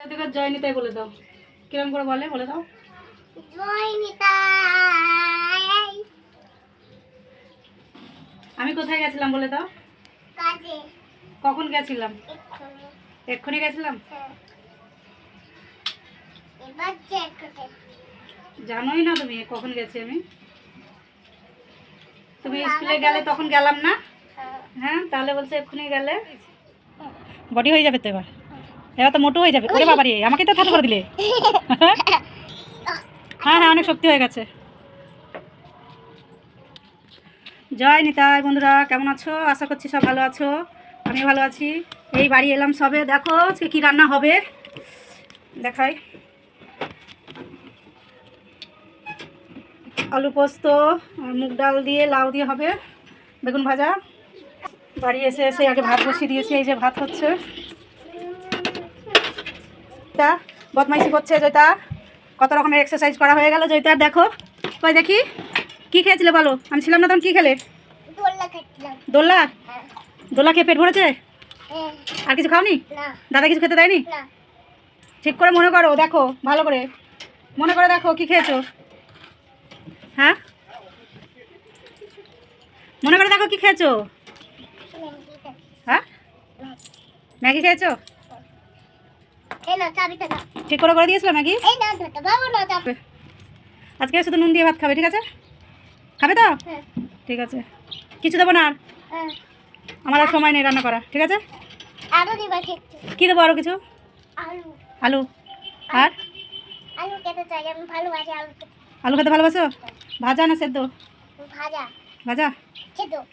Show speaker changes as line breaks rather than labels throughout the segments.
থেকে জয় বলে দাও। কিরম করে বলে বলে দাও। আমি কোথায় গেছিলাম বলে দাও। কখন গেছিলাম?
এক্ষুনি।
গেছিলাম?
হ্যাঁ।
জানোই না তুমি কখন গেছি আমি। তুমি স্কুলে গেলে তখন গেলাম না?
হ্যাঁ।
হ্যাঁ তাহলে বলছে এক্ষুনি গেলে। বডি হয়ে যাবে তো এবার? এবার তো মোটো হয়ে যাবে। ওরে বাবারে আমাকে তো থাটো করে দিলে। হ্যাঁ হ্যাঁ অনেক শক্তি হয়ে গেছে। জয় নিতাই বন্ধুরা কেমন আছো? আশা করছি সব ভালো আছো। আমি ভালো আছি। এই বাড়ি এলাম সবে। দেখো আজকে কী রান্না হবে? দেখাই। আলু পোস্ত আর মুগ ডাল দিয়ে লাউ দিয়ে হবে। বেগুন ভাজা। বাড়ি এসে এসে আগে ভাত বসিয়ে দিয়েছি এই যে ভাত হচ্ছে। জয়িতা বদমাইশি করছে জয়িতা। কত রকমের এক্সারসাইজ করা হয়ে গেল জয়িতা দেখো। কই দেখি? কি খেয়েছিলে বলো? আমি ছিলাম না তখন কি খেলে?
দোল্লা
দোল্লা। খেয়ে পেট ভরেছে?
হ্যাঁ।
আর কিছু খাওনি? দাদা কিছু খেতে দেয়নি? ঠিক করে মনে করো দেখো ভালো করে। মনে করে দেখো কি খেয়েছো? হ্যাঁ? মনে করে দেখো কি খেয়েছো। হ্যাঁ? ম্যাগি খেয়েছো? ঠিক করে করে দিয়েছিল
নাকি
আজকে শুধু নুন দিয়ে ভাত খাবে ঠিক আছে? খাবে তো?
হ্যাঁ।
ঠিক আছে। কিছু দেবো না আর?
হ্যাঁ।
আমার আর সময় নেই রান্না করা ঠিক আছে?
আলু দিবা
আরও কিছু?
আলু।
আর?
আলু খেতে ভালোবাসি
ভাজা না সেদ্ধ?
ভাজা।
ভাজা?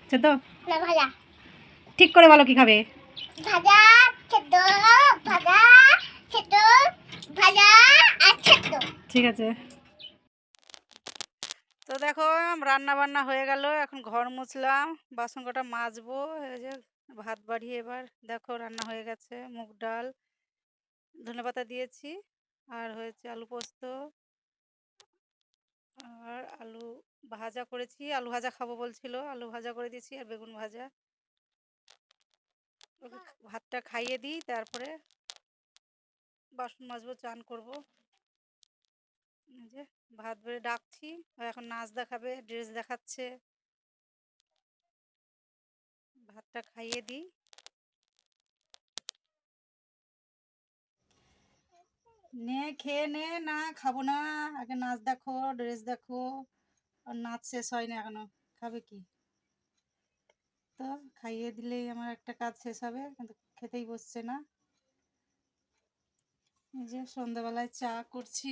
সেদ্ধ।
না ভাজা।
ঠিক করে বলো কি খাবে?
ভাজা খেত ভাজা আর খেত
ঠিক আছে। তো দেখো রান্না বান্না হয়ে গেল, এখন ঘর মুছলাম, বাসন কটা মাজবো, এই যে ভাত বাড়িয়ে এবার, দেখো রান্না হয়ে গেছে, মুগ ডাল ধনেপাতা দিয়েছি, আর হয়েছে আলু পোস্ত, আর আলু ভাজা করেছি, আলু ভাজা খাব বলছিল, আলু ভাজা করে দিয়েছি আর বেগুন ভাজা। ভাতটা খাইয়ে দিই, তারপরে বাসন মাজবো, চান করব। যে ভাত বেড়ে ডাকছি এখন নাচ দেখাবে ড্রেস দেখাচ্ছে। ভাতটা খাইয়ে দিই। নে, খেয়ে নে, না খাব না, আগে নাচ দেখো ড্রেস দেখো। আর নাচ শেষ হয় না এখনও, খাবে কি? তো খাইয়ে দিলেই আমার একটা কাজ শেষ হবে, কিন্তু খেতেই বসছে না। এই যে সন্ধ্যাবেলায় চা করছি।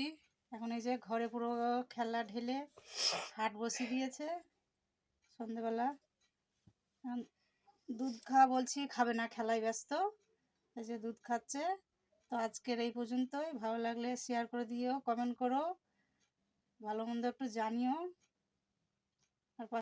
এখন এই যে ঘরে পুরো খেলা ঢেলে হাট বসিয়ে দিয়েছে সন্ধেবেলা। দুধ খা বলছি, খাবে না, খেলাই ব্যস্ত। এই যে দুধ খাচ্ছে। তো আজকের এই পর্যন্তই। ভালো লাগলে শেয়ার করে দিও কমেন্ট করো। ভালো মন্দ একটু জানিও।